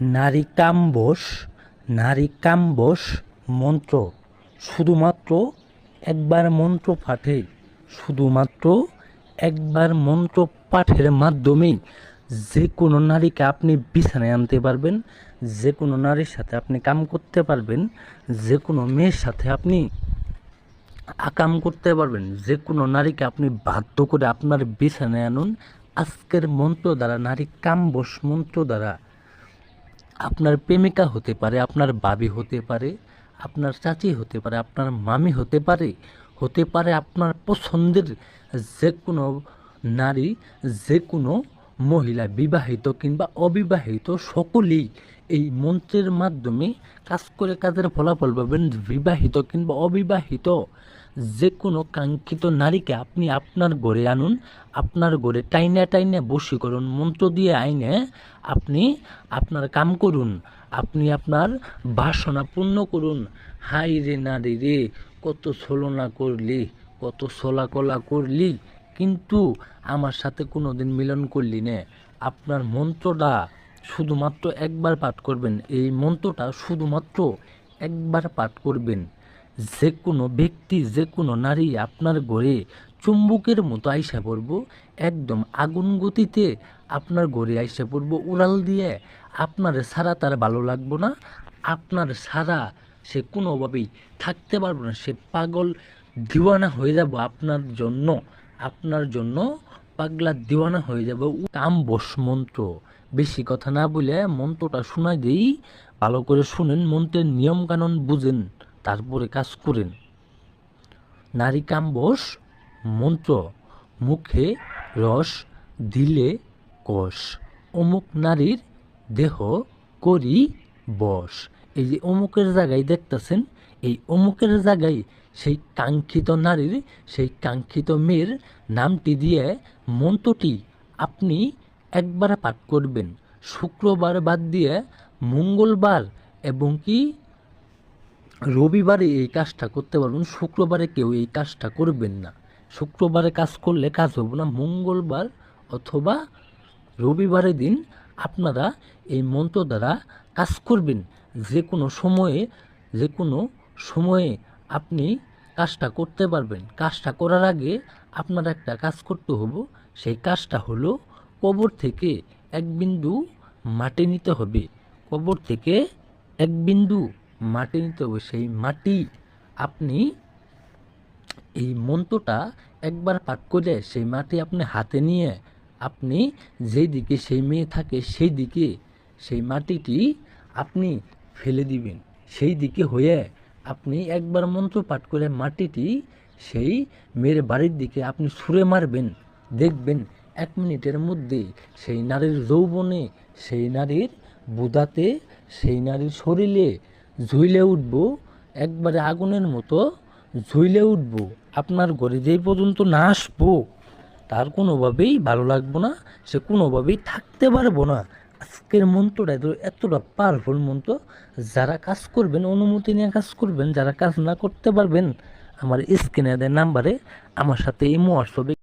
নারী কাম্বস নারী কাম্বস মন্ত্র। শুধুমাত্র একবার মন্ত্র পাঠে, শুধুমাত্র একবার মন্ত্র পাঠের মাধ্যমেই যে কোনো নারীকে আপনি বিছানায় আনতে পারবেন যে কোনো নারীর সাথে আপনি কাম করতে পারবেন যে কোনো মেয়ের সাথে আপনি আকাম করতে পারবেন যে কোনো নারীকে আপনি বাধ্য করে আপনার বিছানায় আনুন। আজকের মন্ত্র দ্বারা নারী কাম্বস মন্ত্র দ্বারা আপনার প্রেমিকা হতে পারে, আপনার বাবি হতে পারে, আপনার চাচি হতে পারে, আপনার মামি হতে পারে হতে পারে আপনার পছন্দের যে কোনো নারী যে কোনো মহিলা, বিবাহিত কিংবা অবিবাহিত, সকলেই এই মন্ত্রের মাধ্যমে কাজ করে কাজের ফলাফল পাবেন, বিবাহিত কিংবা অবিবাহিত। যে কোনো কাঙ্ক্ষিত নারীকে আপনি আপনার ঘরে আনুন, আপনার ঘরে টাইনে টাইনে বসি করুন, মন্ত্র দিয়ে আইনে আপনি আপনার কাম করুন, আপনি আপনার বাসনা পূর্ণ করুন। হাই রে নারী রে, কত ছলনা করলি, কত ছলা কলা করলি, কিন্তু আমার সাথে কোনো দিন মিলন করলি নে। আপনার মন্ত্রটা শুধুমাত্র একবার পাঠ করবেন, এই মন্ত্রটা শুধুমাত্র একবার পাঠ করবেন। যে কোনো ব্যক্তি যে কোনো নারী আপনার ঘরে চুম্বকের মতো আইসা পড়ব, একদম আগুন গতিতে আপনার ঘরে আইসা পড়ব, উড়াল দিয়ে আপনার সারা তার ভালো লাগবো না। আপনার সারা সে কোনোভাবেই থাকতে পারব না, সে পাগল দিওয়ানা হয়ে যাব আপনার জন্য আপনার জন্য পাগলা দিওয়ানা হয়ে যাবে। কাম বস মন্ত্র, বেশি কথা না বলে মন্ত্রটা শোনা দিই, ভালো করে শুনেন, মন্ত্রের নিয়মকানুন বুঝেন। তারপরে কাজ করেন। নারী কাম্বস মন্ত্র, মুখে রস দিলে কষ। অমুক নারীর দেহ করি বস। এই যে অমুকের জায়গায় দেখতেছেন, এই অমুকের জায়গায় সেই কাঙ্ক্ষিত নারীর, সেই কাঙ্ক্ষিত মেয়ের নামটি দিয়ে মন্ত্রটি আপনি একবার পাঠ করবেন। শুক্রবার বাদ দিয়ে মঙ্গলবার এবং কি রবিবারে এই কাজটা করতে পারবেন, শুক্রবারে কেউ এই কাজটা করবেন না। শুক্রবারে কাজ করলে কাজ হবে না, মঙ্গলবার অথবা রবিবারের দিন আপনারা এই মন্ত্র দ্বারা কাজ করবেন। যে কোনো সময়ে, যে কোনো সময়ে আপনি কাজটা করতে পারবেন। কাজটা করার আগে আপনার একটা কাজ করতে হবে, সেই কাজটা হলো কবর থেকে এক বিন্দু মাটি নিতে হবে। কবর থেকে এক বিন্দু মাটি নিতে হবে, সেই মাটি আপনি এই মন্ত্রটা একবার পাঠ করে সেই মাটি আপনি হাতে নিয়ে আপনি যেই দিকে সেই মেয়ে থাকে সেই দিকে সেই মাটিটি আপনি ফেলে দিবেন। সেই দিকে হয়ে আপনি একবার মন্ত্র পাঠ করে মাটিটি সেই মেয়ের বাড়ির দিকে আপনি ছুঁড়ে মারবেন। দেখবেন এক মিনিটের মধ্যে সেই নারীর যৌবনে, সেই নারীর বুদাতে, সেই নারীর শরীরে ঝুইলে উঠব, একবারে আগুনের মতো ঝুইলে উঠব। আপনার ঘরে যেই পর্যন্ত না আসব, তার কোনোভাবেই ভালো লাগবো না, সে কোনোভাবেই থাকতে পারব না। আজকের মন্ত্রটা এত এতটা পাওয়ারফুল মন্ত্র। যারা কাজ করবেন, অনুমতি নিয়ে কাজ করবেন, যারা কাজ না করতে পারবেন, আমার স্ক্রিনে দেয় নাম্বারে আমার সাথে এই হোয়াটসঅ্যাপে